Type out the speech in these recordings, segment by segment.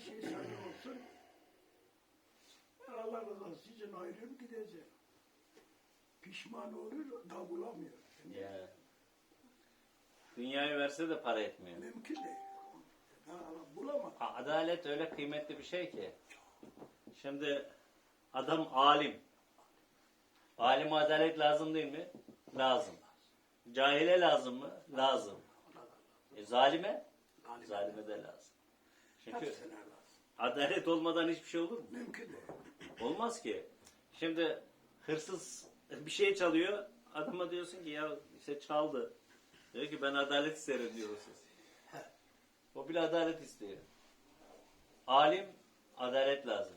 şey sana olsun. Allah rızası için ayrılıp gideceğim. Pişman olur da bulamıyor. Ya. Dünyayı verse de para etmiyor. Mümkün değil. Ben Allah bulamam. Ha, Adalet öyle kıymetli bir şey ki. Şimdi adam alim. Alime adalet lazım değil mi? Lazım. Cahile lazım mı? Lazım. E, zalime? Zalime de lazım. Çünkü. Adalet olmadan hiçbir şey olur mu? Mümkün değil. Olmaz ki. Şimdi hırsız bir şey çalıyor. Adama diyorsun ki ya işte çaldı. Diyor ki ben adalet isterim diyorsun. O bile adalet istiyor. Alim adalet lazım.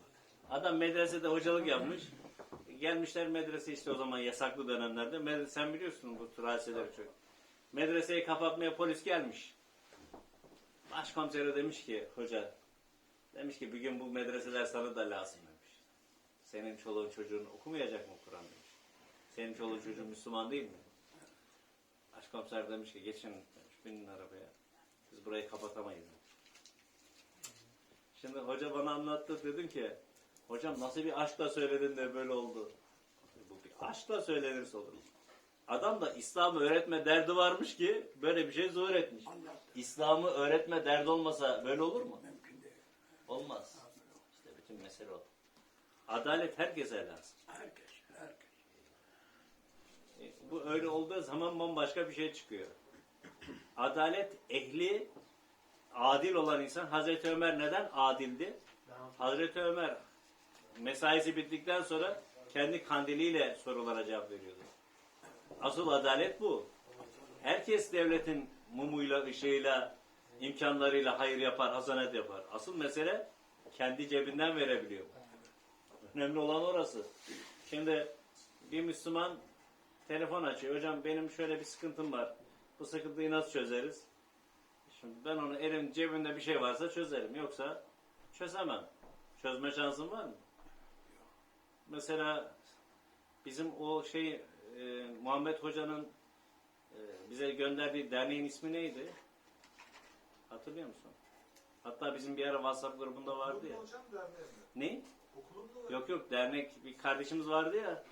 Adam medresede hocalık yapmış. Gelmişler medrese işte o zaman yasaklı dönemlerde. Medrese, sen biliyorsun bu tür hadiseleri çok. Medreseyi kapatmaya polis gelmiş. Başkomisere demiş ki hoca demiş ki bir gün bu medreseler sana da lazım demiş. Senin çoluğun çocuğun okumayacak mı Kur'an demiş. Senin çoluğun çocuğun Müslüman değil mi? Başkomiser demiş ki geçin demiş, binin arabaya. Biz burayı kapatamayız demiş. Şimdi hoca bana anlattı dedim ki hocam nasıl bir aşkla söyledin de böyle oldu. Bu bir aşkla söylenirse olur. Adam da İslam'ı öğretme derdi varmış ki böyle bir şey zuhur etmiş. İslam'ı öğretme derdi olmasa böyle olur mu? Mümkün. Olmaz. İşte bütün mesele o. Adalet herkese lazım. Herkes, herkes. E, Bu öyle olduğu zaman bambaşka bir şey çıkıyor. Adalet ehli, adil olan insan. Hazreti Ömer neden adildi? Hazreti Ömer mesaisi bittikten sonra kendi kandiliyle sorulara cevap veriyordu. Asıl adalet bu. Herkes devletin mumuyla, ışığıyla, imkanlarıyla hayır yapar, hasanet yapar. Asıl mesele kendi cebinden verebiliyor. Önemli olan orası. Şimdi bir Müslüman telefon açıyor. Hocam benim şöyle bir sıkıntım var. Bu sıkıntıyı nasıl çözeriz? Şimdi ben onu elim cebimde bir şey varsa çözerim. Yoksa çözemem. Çözme şansım var mı? Mesela bizim o şey e, Muhammed Hoca'nın e, bize gönderdiği derneğin ismi neydi? Hatırlıyor musun? Hatta bizim bir ara WhatsApp grubunda vardı ya. Hocam derneği mi? Ne? Okulun da Yok yok dernek bir kardeşimiz vardı ya.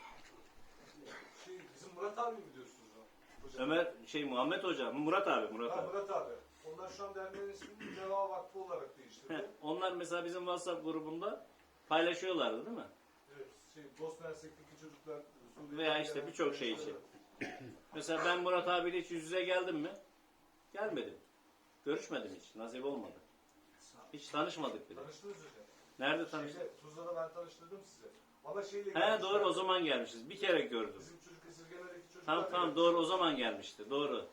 şey, bizim Murat abi mi diyorsunuz o? Hocam. Ömer şey Muhammed Hoca, Murat abi, Murat Ha, abi. Murat abi. Onlar şu an derneğin ismini Ceva Vakfı olarak Heh, değiştirdi. Onlar mesela bizim WhatsApp grubunda paylaşıyorlardı değil mi? evet, şey, Bosna Hersek'teki çocuklar Suriye'den Veya işte gelen birçok şey için. çocuklar- Mesela ben Murat abiyle hiç yüz yüze geldim mi? Gelmedim. Görüşmedim hiç. Nasip olmadı. Hiç tanışmadık bile. Tanıştınız hocam. Nerede tanıştık? Şeyle, Tuzla'da ben tanıştırdım sizi. Bana şeyle He gelmişler. doğru o zaman gelmişiz. Bir kere gördüm. Bizim çocuk esirgemedeki çocuklar. Tamam tamam doğru o zaman gelmişti. Doğru.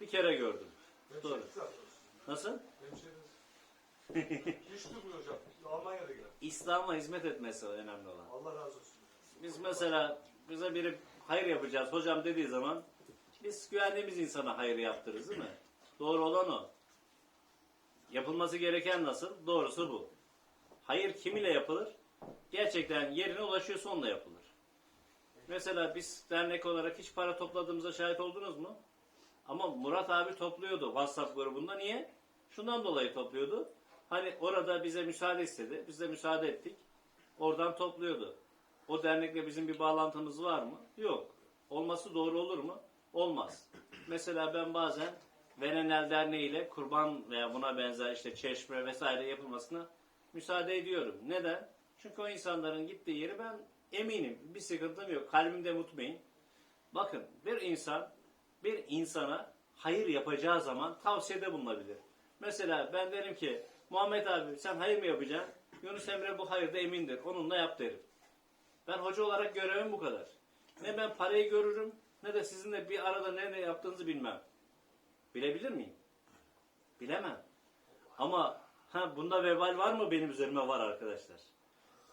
Bir kere gördüm. Hemşeriniz Doğru. zaten. Nasıl? Hemşeriniz. Hiç duymuyor hocam. Almanya'da gelen. İslam'a hizmet etmesi önemli olan. Allah razı olsun. Biz mesela bize biri hayır yapacağız hocam dediği zaman biz güvendiğimiz insana hayır yaptırırız değil mi? Doğru olan o. Yapılması gereken nasıl? Doğrusu bu. Hayır kim ile yapılır? Gerçekten yerine ulaşıyorsa onunla yapılır. Mesela biz dernek olarak hiç para topladığımıza şahit oldunuz mu? Ama Murat abi topluyordu WhatsApp grubunda. Niye? Şundan dolayı topluyordu. Hani orada bize müsaade istedi. Biz de müsaade ettik. Oradan topluyordu. O dernekle bizim bir bağlantımız var mı? Yok. Olması doğru olur mu? Olmaz. Mesela ben bazen Venenel Derneği ile kurban veya buna benzer işte çeşme vesaire yapılmasına müsaade ediyorum. Neden? Çünkü o insanların gittiği yeri ben eminim. Bir sıkıntım yok. Kalbimde mutmain. Bakın bir insan bir insana hayır yapacağı zaman tavsiyede bulunabilir. Mesela ben derim ki Muhammed abi sen hayır mı yapacaksın? Yunus Emre bu hayırda emindir. Onunla yap derim. Ben hoca olarak görevim bu kadar. Ne ben parayı görürüm ne de sizinle bir arada ne ne yaptığınızı bilmem. Bilebilir miyim? Bilemem. Ama ha bunda vebal var mı benim üzerime var arkadaşlar.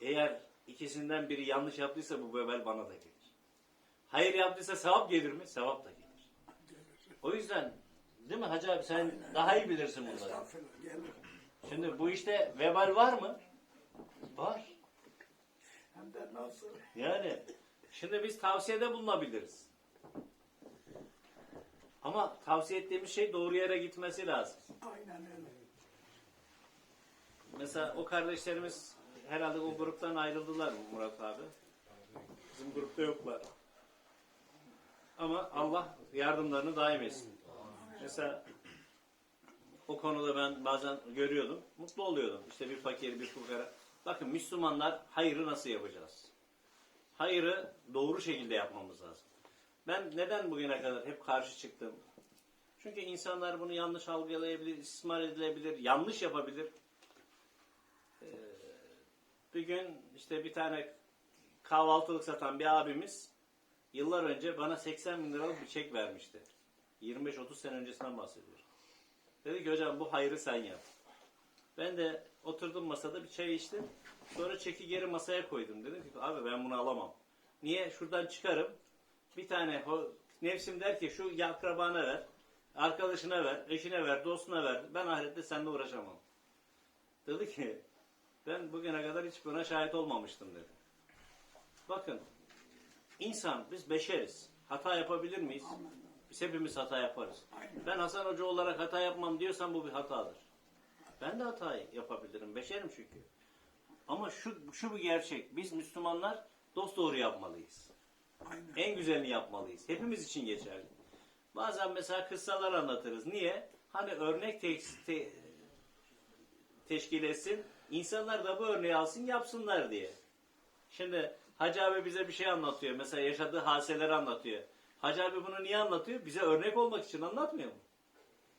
Eğer ikisinden biri yanlış yaptıysa bu vebal bana da gelir. Hayır yaptıysa sevap gelir mi? Sevap da gelir. O yüzden değil mi Hacı abi sen daha iyi bilirsin bunları. Şimdi bu işte vebal var mı? Var. Hem de nasıl? Yani şimdi biz tavsiyede bulunabiliriz. Ama tavsiye ettiğimiz şey doğru yere gitmesi lazım. Aynen öyle. mesela o kardeşlerimiz herhalde o gruptan ayrıldılar mı Murat abi? Bizim grupta yoklar. Ama Allah yardımlarını daim etsin. Mesela o konuda ben bazen görüyordum. Mutlu oluyordum. İşte bir fakir, bir fukara. Bakın Müslümanlar hayırı nasıl yapacağız? Hayırı doğru şekilde yapmamız lazım. Ben neden bugüne kadar hep karşı çıktım? Çünkü insanlar bunu yanlış algılayabilir, istismar edilebilir, yanlış yapabilir. Ee, bir gün işte bir tane kahvaltılık satan bir abimiz yıllar önce bana 80 bin liralık bir çek vermişti. 25-30 sene öncesinden bahsediyorum. Dedi ki hocam bu hayrı sen yap. Ben de oturdum masada bir çay içtim. Sonra çeki geri masaya koydum. Dedim ki abi ben bunu alamam. Niye? Şuradan çıkarım. Bir tane nefsim der ki şu akrabana ver. Arkadaşına ver, eşine ver, dostuna ver. Ben ahirette seninle uğraşamam. Dedi ki ben bugüne kadar hiç buna şahit olmamıştım dedi. Bakın insan biz beşeriz. Hata yapabilir miyiz? Biz hepimiz hata yaparız. Ben Hasan Hoca olarak hata yapmam diyorsam bu bir hatadır. Ben de hata yapabilirim. Beşerim çünkü. Ama şu, şu bir gerçek. Biz Müslümanlar dost doğru yapmalıyız. Aynen. En güzelini yapmalıyız. Hepimiz için geçerli. Bazen mesela kıssalar anlatırız. Niye? Hani örnek te- te- teşkil etsin. İnsanlar da bu örneği alsın yapsınlar diye. Şimdi Hacı abi bize bir şey anlatıyor. Mesela yaşadığı hadiseleri anlatıyor. Hacı abi bunu niye anlatıyor? Bize örnek olmak için anlatmıyor mu?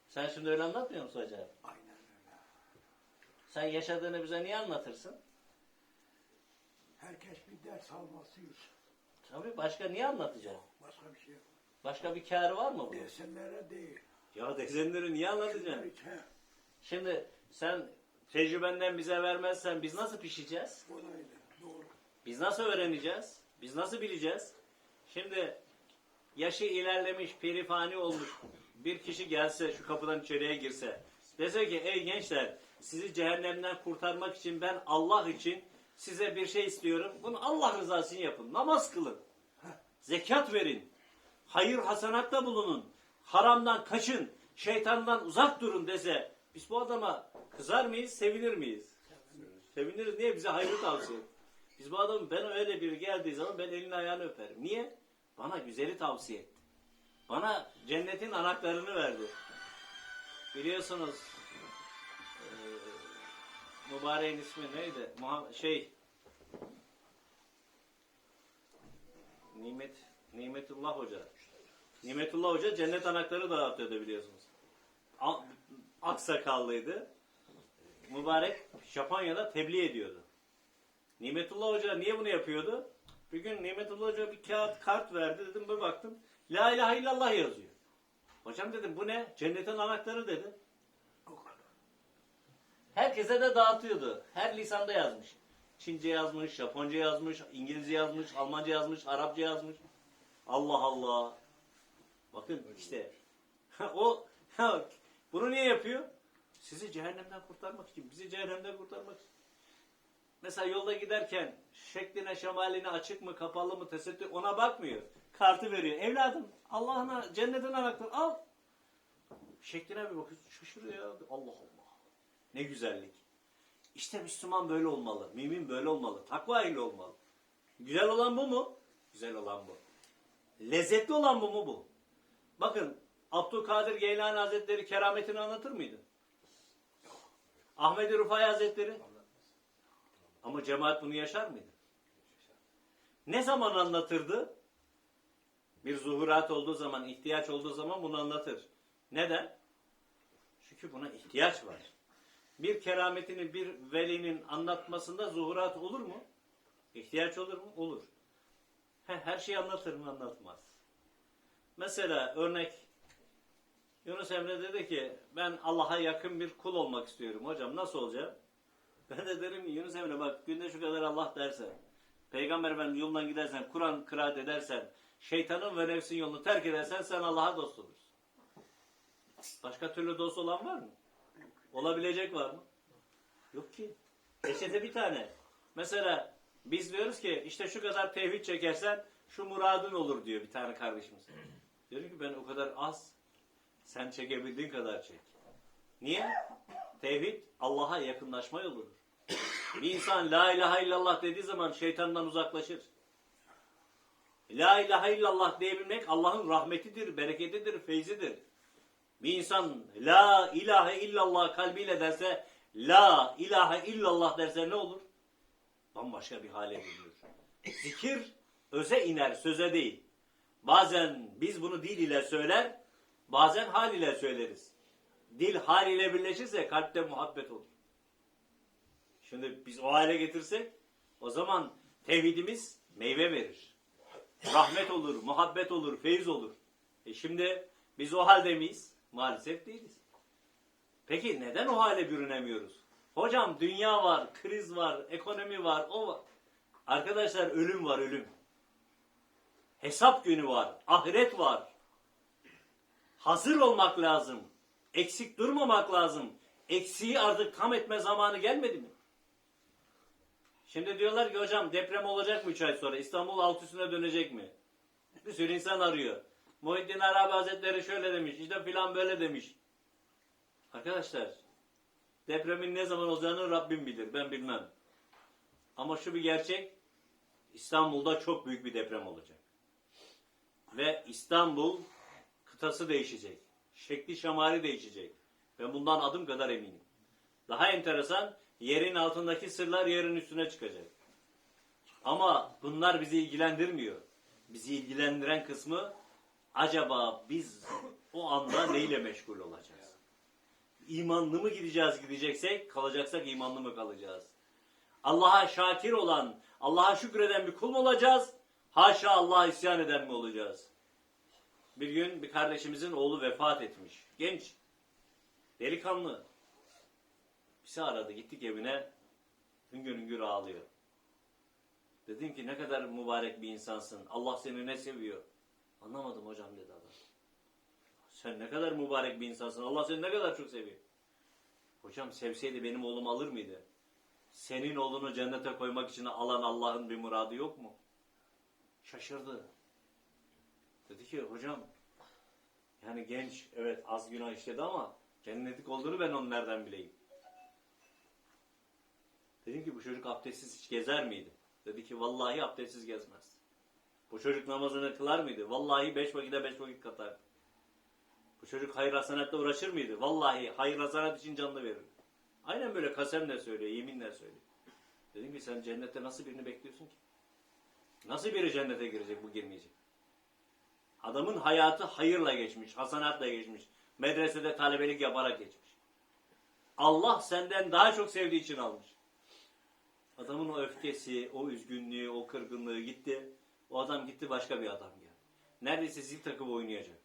Sen şimdi öyle anlatmıyor musun Hacı abi? Aynen öyle. Sen yaşadığını bize niye anlatırsın? Herkes bir ders alması için. Tabii başka niye anlatacaksın? Başka bir şey yok. Başka bir kârı var mı bunun? Desenlere değil. Ya desenleri niye anlatacaksın? He, Şimdi sen tecrübenden bize vermezsen biz nasıl pişeceğiz? o da öyle. Doğru. Biz nasıl öğreneceğiz? Biz nasıl bileceğiz? Şimdi yaşı ilerlemiş, perifani olmuş bir kişi gelse, şu kapıdan içeriye girse, dese ki ey gençler sizi cehennemden kurtarmak için ben Allah için size bir şey istiyorum. Bunu Allah rızası için yapın. Namaz kılın. Zekat verin. Hayır hasanatta bulunun. Haramdan kaçın. Şeytandan uzak durun dese biz bu adama kızar mıyız, sevinir miyiz? Seviniriz. Niye? Bize hayrı tavsiye. Biz bu adamın ben öyle biri geldiği zaman ben elini ayağını öperim. Niye? Bana güzeli tavsiye etti. Bana cennetin anahtarını verdi. Biliyorsunuz mübareğin ismi neydi? Muha- şey Nimet Nimetullah Hoca. Nimetullah Hoca cennet anahtarı dağıtıyordu biliyorsunuz. A- Aksakallıydı. Mübarek Japonya'da tebliğ ediyordu. Nimetullah Hoca niye bunu yapıyordu? Bir gün Nimetullah Hoca bir kağıt kart verdi. Dedim bir baktım. La ilahe illallah yazıyor. Hocam dedim bu ne? Cennetin anahtarı dedi. Herkese de dağıtıyordu. Her lisanda yazmış. Çince yazmış, Japonca yazmış, İngilizce yazmış, Almanca yazmış, Arapça yazmış. Allah Allah. Bakın işte. o bunu niye yapıyor? Sizi cehennemden kurtarmak için, bizi cehennemden kurtarmak için. Mesela yolda giderken şekline, şemaline açık mı, kapalı mı, tesettür ona bakmıyor. Kartı veriyor. Evladım Allah'ına cennetin anahtarı al. Şekline bir bakıyor. Şaşırıyor. Allah Allah. Ne güzellik. İşte Müslüman böyle olmalı. Mümin böyle olmalı. Takva ile olmalı. Güzel olan bu mu? Güzel olan bu. Lezzetli olan bu mu bu? Bakın Abdülkadir Geylani Hazretleri kerametini anlatır mıydı? Ahmet-i Rufai Hazretleri? Ama cemaat bunu yaşar mıydı? Ne zaman anlatırdı? Bir zuhurat olduğu zaman, ihtiyaç olduğu zaman bunu anlatır. Neden? Çünkü buna ihtiyaç var. Bir kerametini bir velinin anlatmasında zuhurat olur mu? İhtiyaç olur mu? Olur. He, her şeyi anlatır mı? Anlatmaz. Mesela örnek Yunus Emre dedi ki ben Allah'a yakın bir kul olmak istiyorum. Hocam nasıl olacağım? Ben de derim Yunus Emre bak günde şu kadar Allah dersen, Peygamber Efendimiz yolundan gidersen, Kur'an kıraat edersen, şeytanın ve nefsin yolunu terk edersen sen Allah'a dost olursun. Başka türlü dost olan var mı? Olabilecek var mı? Yok ki. Reçete bir tane. Mesela biz diyoruz ki işte şu kadar tevhid çekersen şu muradın olur diyor bir tane kardeşimiz. Diyorum ki ben o kadar az. Sen çekebildiğin kadar çek. Niye? Tevhid Allah'a yakınlaşma yoludur. Bir insan la ilahe illallah dediği zaman şeytandan uzaklaşır. La ilahe illallah diyebilmek Allah'ın rahmetidir, bereketidir, feyzidir. Bir insan la ilahe illallah kalbiyle derse la ilahe illallah derse ne olur? Bambaşka bir hale geliyor. Zikir öze iner, söze değil. Bazen biz bunu dil ile söyler, bazen hal ile söyleriz. Dil hal ile birleşirse kalpte muhabbet olur. Şimdi biz o hale getirsek o zaman tevhidimiz meyve verir. Rahmet olur, muhabbet olur, feyiz olur. E şimdi biz o halde miyiz? Maalesef değiliz. Peki neden o hale bürünemiyoruz? Hocam dünya var, kriz var, ekonomi var, o var. Arkadaşlar ölüm var, ölüm. Hesap günü var, ahiret var. Hazır olmak lazım. Eksik durmamak lazım. Eksiği artık tam etme zamanı gelmedi mi? Şimdi diyorlar ki hocam deprem olacak mı 3 ay sonra? İstanbul alt üstüne dönecek mi? Bir sürü insan arıyor. Muhittin Arabi Hazretleri şöyle demiş, işte filan böyle demiş. Arkadaşlar, depremin ne zaman olacağını Rabbim bilir, ben bilmem. Ama şu bir gerçek, İstanbul'da çok büyük bir deprem olacak. Ve İstanbul kıtası değişecek. Şekli şemali değişecek. Ben bundan adım kadar eminim. Daha enteresan, yerin altındaki sırlar yerin üstüne çıkacak. Ama bunlar bizi ilgilendirmiyor. Bizi ilgilendiren kısmı acaba biz o anda neyle meşgul olacağız? İmanlı mı gideceğiz gideceksek, kalacaksak imanlı mı kalacağız? Allah'a şakir olan, Allah'a şükreden bir kul mu olacağız? Haşa Allah'a isyan eden mi olacağız? Bir gün bir kardeşimizin oğlu vefat etmiş. Genç. Delikanlı. Bizi aradı. Gittik evine. Hüngür hüngür ağlıyor. Dedim ki ne kadar mübarek bir insansın. Allah seni ne seviyor? Anlamadım hocam dedi adam. Sen ne kadar mübarek bir insansın. Allah seni ne kadar çok seviyor. Hocam sevseydi benim oğlum alır mıydı? Senin oğlunu cennete koymak için alan Allah'ın bir muradı yok mu? Şaşırdı. Dedi ki hocam yani genç evet az günah işledi ama cennetlik olduğunu ben onun nereden bileyim? Dedim ki bu çocuk abdestsiz hiç gezer miydi? Dedi ki vallahi abdestsiz gezmez. Bu çocuk namazını kılar mıydı? Vallahi beş vakite beş vakit katar. Bu çocuk hayır hasenatle uğraşır mıydı? Vallahi hayır hasenat için canını verir. Aynen böyle kasemle söylüyor, yeminle söylüyor. Dedim ki sen cennette nasıl birini bekliyorsun ki? Nasıl biri cennete girecek bu girmeyecek? Adamın hayatı hayırla geçmiş, hasanatla geçmiş. Medresede talebelik yaparak geçmiş. Allah senden daha çok sevdiği için almış. Adamın o öfkesi, o üzgünlüğü, o kırgınlığı gitti. O adam gitti başka bir adam geldi. Neredeyse zil takıp oynayacak.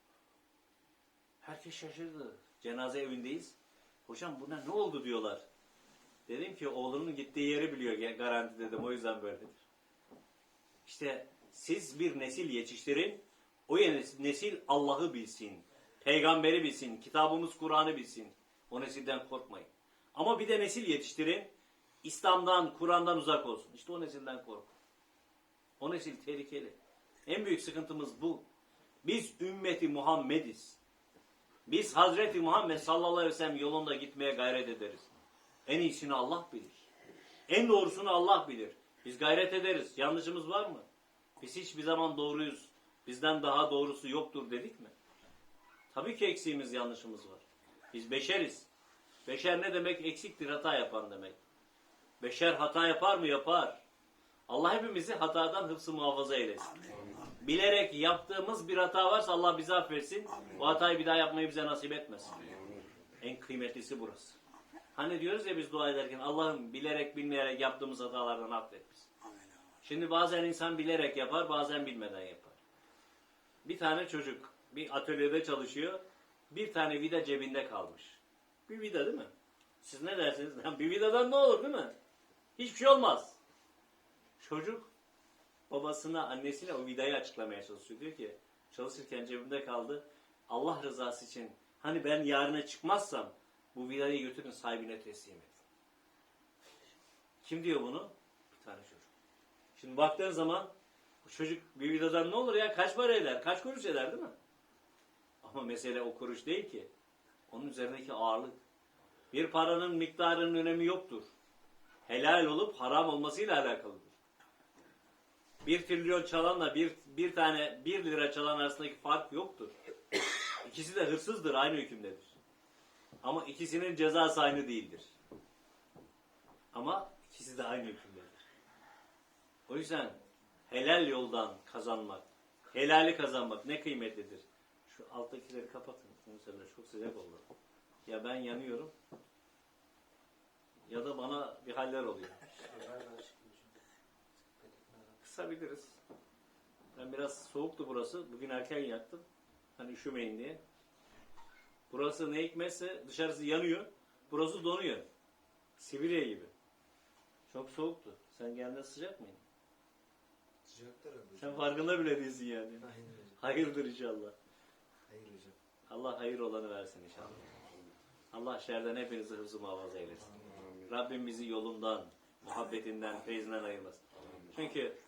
Herkes şaşırdı. Cenaze evindeyiz. Hocam buna ne oldu diyorlar. Dedim ki oğlunun gittiği yeri biliyor garanti dedim o yüzden böyledir. İşte siz bir nesil yetiştirin. O nesil Allah'ı bilsin. Peygamberi bilsin. Kitabımız Kur'an'ı bilsin. O nesilden korkmayın. Ama bir de nesil yetiştirin. İslam'dan, Kur'an'dan uzak olsun. İşte o nesilden korkun. O nesil tehlikeli. En büyük sıkıntımız bu. Biz ümmeti Muhammediz. Biz Hazreti Muhammed sallallahu aleyhi ve sellem yolunda gitmeye gayret ederiz. En iyisini Allah bilir. En doğrusunu Allah bilir. Biz gayret ederiz. Yanlışımız var mı? Biz hiçbir zaman doğruyuz. Bizden daha doğrusu yoktur dedik mi? Tabii ki eksiğimiz, yanlışımız var. Biz beşeriz. Beşer ne demek? Eksiktir, hata yapan demek. Beşer hata yapar mı? Yapar. Allah hepimizi hatadan hıfzı muhafaza eylesin. Bilerek yaptığımız bir hata varsa Allah bizi affetsin. O hatayı bir daha yapmayı bize nasip etmesin. En kıymetlisi burası. Hani diyoruz ya biz dua ederken Allah'ım bilerek bilmeyerek yaptığımız hatalardan affet bizi. Şimdi bazen insan bilerek yapar, bazen bilmeden yapar. Bir tane çocuk bir atölyede çalışıyor. Bir tane vida cebinde kalmış. Bir vida değil mi? Siz ne dersiniz? Bir vidadan ne olur değil mi? Hiçbir şey olmaz. Çocuk babasına, annesine o vidayı açıklamaya çalışıyor. Diyor ki çalışırken cebimde kaldı. Allah rızası için hani ben yarına çıkmazsam bu vidayı götürün sahibine teslim edin. Kim diyor bunu? Bir tane çocuk. Şimdi baktığın zaman bu çocuk bir vidadan ne olur ya? Kaç para eder? Kaç kuruş eder değil mi? Ama mesele o kuruş değil ki. Onun üzerindeki ağırlık. Bir paranın miktarının önemi yoktur. Helal olup haram olmasıyla alakalıdır. Bir trilyon çalanla bir, bir tane bir lira çalan arasındaki fark yoktur. İkisi de hırsızdır, aynı hükümdedir. Ama ikisinin cezası aynı değildir. Ama ikisi de aynı hükümdedir. O yüzden helal yoldan kazanmak, helali kazanmak ne kıymetlidir. Şu alttakileri kapatın. Mesela çok sıcak oldu. Ya ben yanıyorum ya da bana bir haller oluyor. Kısabiliriz. Ben biraz soğuktu burası. Bugün erken yattım. Hani üşümeyin diye. Burası ne hikmetse dışarısı yanıyor. Burası donuyor. Sibirya gibi. Çok soğuktu. Sen geldiğinde sıcak mıydın? Sıcaktır abi. Sen farkında bile değilsin yani. Aynen hocam. Hayırdır inşallah. Hayır hocam. Allah hayır olanı versin inşallah. Allah şerden hepinizi hıfzı muhafaza eylesin. Rabbim bizi yolundan, muhabbetinden, feyzinden ayırmasın. Çünkü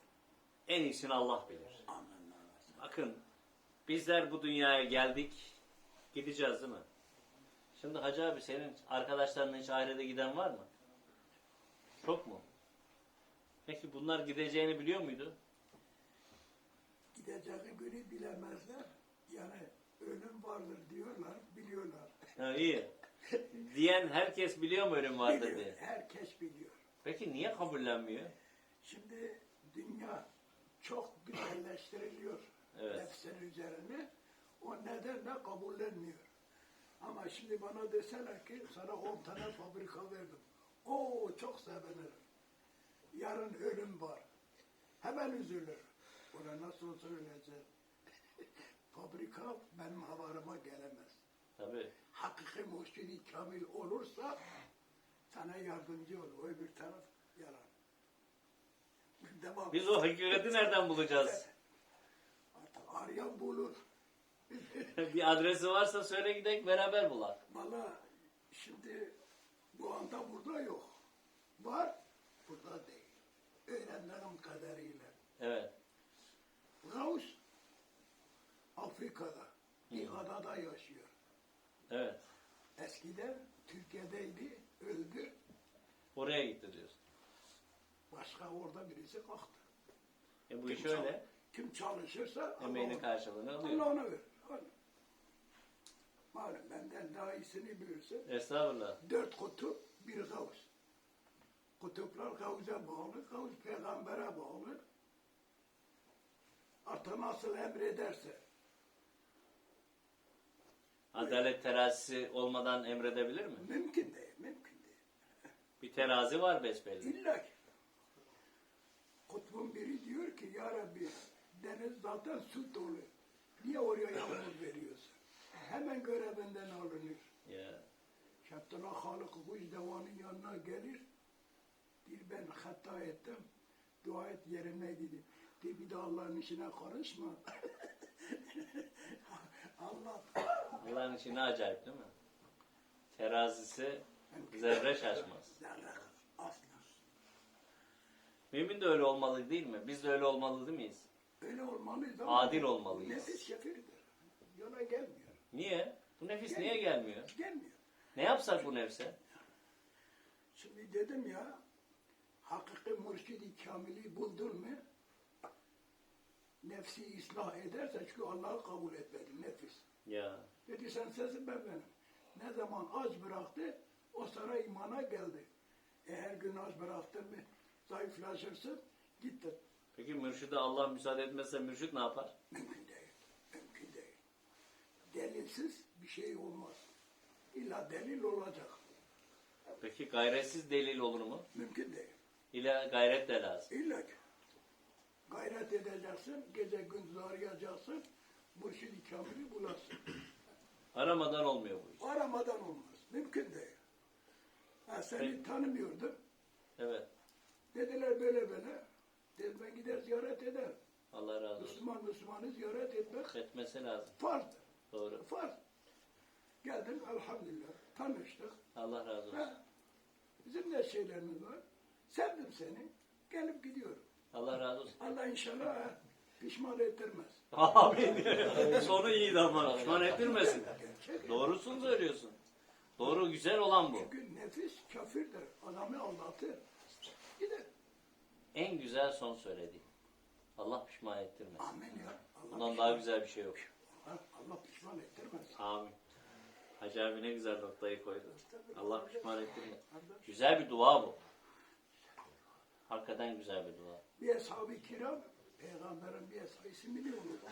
en iyisini Allah bilir. Bakın bizler bu dünyaya geldik, gideceğiz değil mi? Şimdi Hacı abi senin arkadaşlarının hiç ahirete giden var mı? Çok mu? Peki bunlar gideceğini biliyor muydu? Gideceği günü bilemezler. Yani ölüm vardır diyorlar, biliyorlar. Ha, iyi. Diyen herkes biliyor mu ölüm vardır Biliyor, diye. herkes biliyor. Peki niye kabullenmiyor? Şimdi dünya çok güzelleştiriliyor Evet. nefsin üzerine. O nedenle kabullenmiyor. Ama şimdi bana deseler ki sana 10 tane fabrika verdim. Oo çok sevinirim. Yarın ölüm var. Hemen üzülür. Ona nasıl olsa öleceğim. fabrika benim havarıma gelemez. Tabii. Hakiki muhsini kamil olursa sana yardımcı olur. O öbür taraf yalan. Devam. Biz o hakikati nereden bulacağız? Artık arayan bulur. bir adresi varsa söyle gidelim beraber bulak. Valla şimdi bu anda burada yok. Var, burada değil. Öğrenlerim kadarıyla. Evet. Gavs Afrika'da, bir adada yaşıyor. Evet. Eskiden Türkiye'deydi, öldü. Oraya gitti diyorsun. Başka orada birisi kalktı. E bu Kim iş çal- öyle. Kim çalışırsa Emeğinin Allah- karşılığını Allah alıyor. ona verir. Malum benden daha iyisini bilirsin. Estağfurullah. Dört kutup, bir gavs. Kutuplar gavze bağlı, gavz peygambere bağlı. Artık nasıl emrederse. Adalet terazisi olmadan emredebilir mi? Mümkün değil, mümkün değil. Bir terazi var besbelli. İlla ki. Kutbun biri diyor ki, Ya Rabbi, deniz zaten su dolu. Niye oraya yağmur veriyorsun? Hemen görevinden alınır. Ya. Şabdullah Halık Kuş Devan'ın yanına gelir. Bir ben hata ettim. Dua et yerine gidin. Bir, bir de Allah'ın işine karışma. Allah Allah'ın işi ne acayip değil mi? Terazisi zerre şaşmaz. zerre asla. Mümin de öyle olmalı değil mi? Biz de öyle olmalı değil miyiz? Öyle olmalıyız ama Adil olmalıyız. nefis şefirdir. Yola gelmiyor. Niye? Bu nefis niye gelmiyor? Gelmiyor. Ne yapsak bu nefse? Şimdi dedim ya hakiki mürşidi kamili buldun mu nefsi ıslah ederse çünkü Allah'ı kabul etmedi nefis. Ya. Dedi sen sesin ben benim. Ne zaman aç bıraktı o sana imana geldi. E her gün aç bıraktın mı zayıflaşırsın gittin. Peki mürşide Allah müsaade etmezse mürşit ne yapar? Mümkün değil. Mümkün değil. Delilsiz bir şey olmaz. İlla delil olacak. Peki gayretsiz delil olur mu? Mümkün değil. İle gayret de lazım. İlla ki. Gayret edeceksin, gece gündüz arayacaksın, mürşid-i kamili bulasın. Aramadan olmuyor bu iş. Aramadan olmaz. Mümkün değil. Ha, seni Peki. tanımıyordum. Evet. Dediler böyle böyle. Dedim ben gider ziyaret ederim. Allah razı olsun. Müslüman Müslümanı ziyaret etmek Etmesi lazım. farzdır. Doğru. Farz. Geldim elhamdülillah. Tanıştık. Allah razı olsun. Ha, bizim de şeylerimiz var. Sevdim seni. Gelip gidiyorum. Allah razı olsun. Allah inşallah ha, pişman ettirmez. Amin. Sonu iyiydi ama. Pişman ettirmesin. Gerçek. Doğrusunu söylüyorsun. Doğru güzel olan bu. Çünkü nefis kafirdir. Adamı aldatır. En güzel son söylediğim. Allah pişman ettirmesin. Amin ya. Allah Bundan pişman- daha güzel bir şey yok. Ha, Allah pişman ettirmez. Amin. Hacı abi ne güzel noktayı koydu. Allah pişman ettirmesin. Güzel bir dua bu. Hakikaten güzel bir dua. Bir ashab-ı kiram, peygamberin bir ashab ismini unuttum.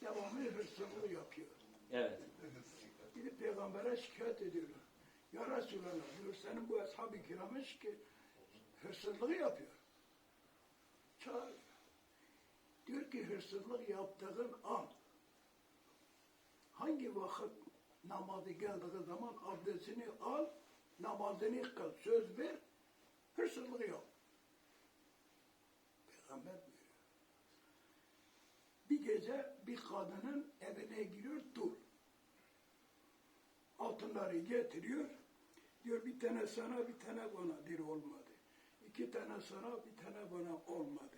Devamlı hırsızlık yapıyor. Evet. Gidip peygambere şikayet ediyorlar. Ya Resulallah diyor senin bu ashab-ı kiramın ki hırsızlığı yapıyor. Çağır. Diyor ki hırsızlık yaptığın an hangi vakit namazı geldiği zaman abdestini al, namazını kıl, söz ver, hırsızlık yap. Peygamber buyuruyor. Bir gece bir kadının evine giriyor, dur altınları getiriyor. Diyor bir tane sana bir tane bana diyor olmadı. İki tane sana bir tane bana olmadı.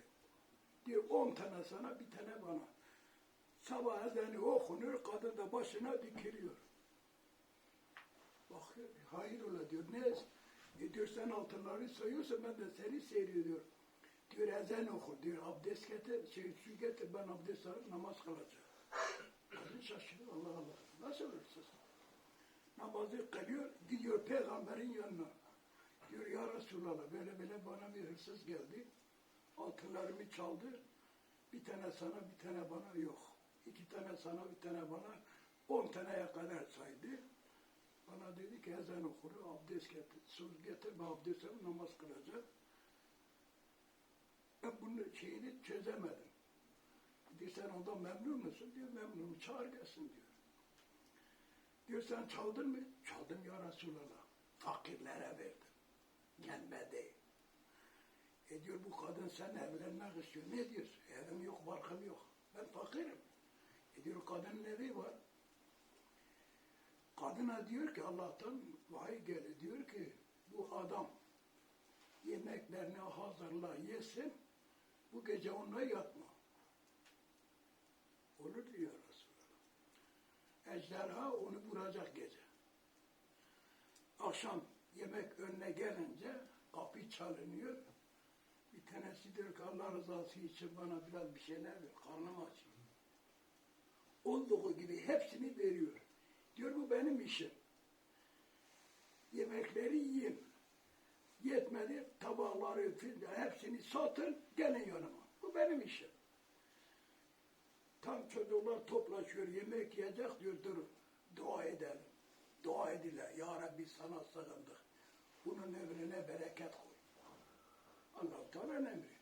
Diyor on tane sana bir tane bana. Sabah ezanı okunuyor kadın da başına dikiliyor. Bakıyor hayır ola diyor ne? E diyor sen altınları sayıyorsun ben de seni seyrediyorum. Diyor ezan oku diyor abdest getir şey su getir ben abdest alıp namaz kılacağım. Kadın şaşırıyor Allah Allah. Nasıl hırsız? namazı kılıyor, gidiyor peygamberin yanına. Diyor ya Resulallah böyle böyle bana bir hırsız geldi. Altınlarımı çaldı. Bir tane sana bir tane bana yok. İki tane sana bir tane bana on taneye kadar saydı. Bana dedi ki ezan okur, abdest getir, su getir, ben abdest namaz kılacağım. Ben bunun şeyini çözemedim. Diyor sen ondan memnun musun? Diyor memnunum, çağır gelsin diyor. Diyor sen çaldın mı? Çaldım ya Resulallah. Fakirlere verdim. Değil. E diyor bu kadın sen evlenmek istiyor. Ne diyorsun? Evim yok, barkım yok. Ben fakirim. E diyor kadının evi var. Kadına diyor ki Allah'tan vahiy geliyor. Diyor ki bu adam yemeklerini hazırla yesin. Bu gece onunla yatma. Olur diyor Resulullah. Ejderha onu vuracak gece. Akşam yemek önüne gelince kapı çalınıyor. Bir tanesi diyor ki Allah rızası için bana biraz bir şeyler ver. Karnım aç. Olduğu gibi hepsini veriyor. Diyor bu benim işim. Yemekleri yiyin. Yetmedi tabakları filan hepsini satın gelin yanıma. Bu benim işim. Tam çocuklar toplaşıyor, yemek yiyecek diyor, dur, dua edelim. Dua ediler, Ya Rabbi sana sığındık. Bunun ömrüne bereket koy. Allah Teala'nın emri.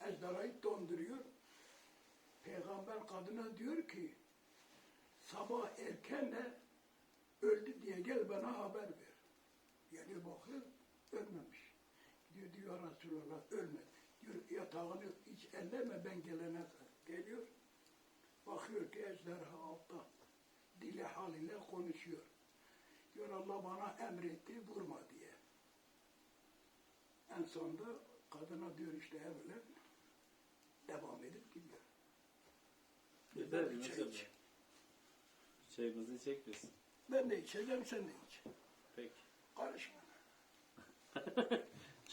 Ejderhayı donduruyor. Peygamber kadına diyor ki, sabah erkenle öldü diye gel bana haber ver. Geliyor bakıyor, ölmemiş. Diyor, diyor "Ya Resulallah ölmedi. Diyor yatağını hiç elleme ben gelene kadar. Geliyor. Bakıyor ki ejderha altta. Dili haliyle konuşuyor. Diyor Allah bana emretti vurma diye. En sonunda kadına diyor işte evlen. Devam edip gidiyor. Yeter, Bir çay iç. Çayımızı içecek Ben de içeceğim sen de iç. Peki. Karışma.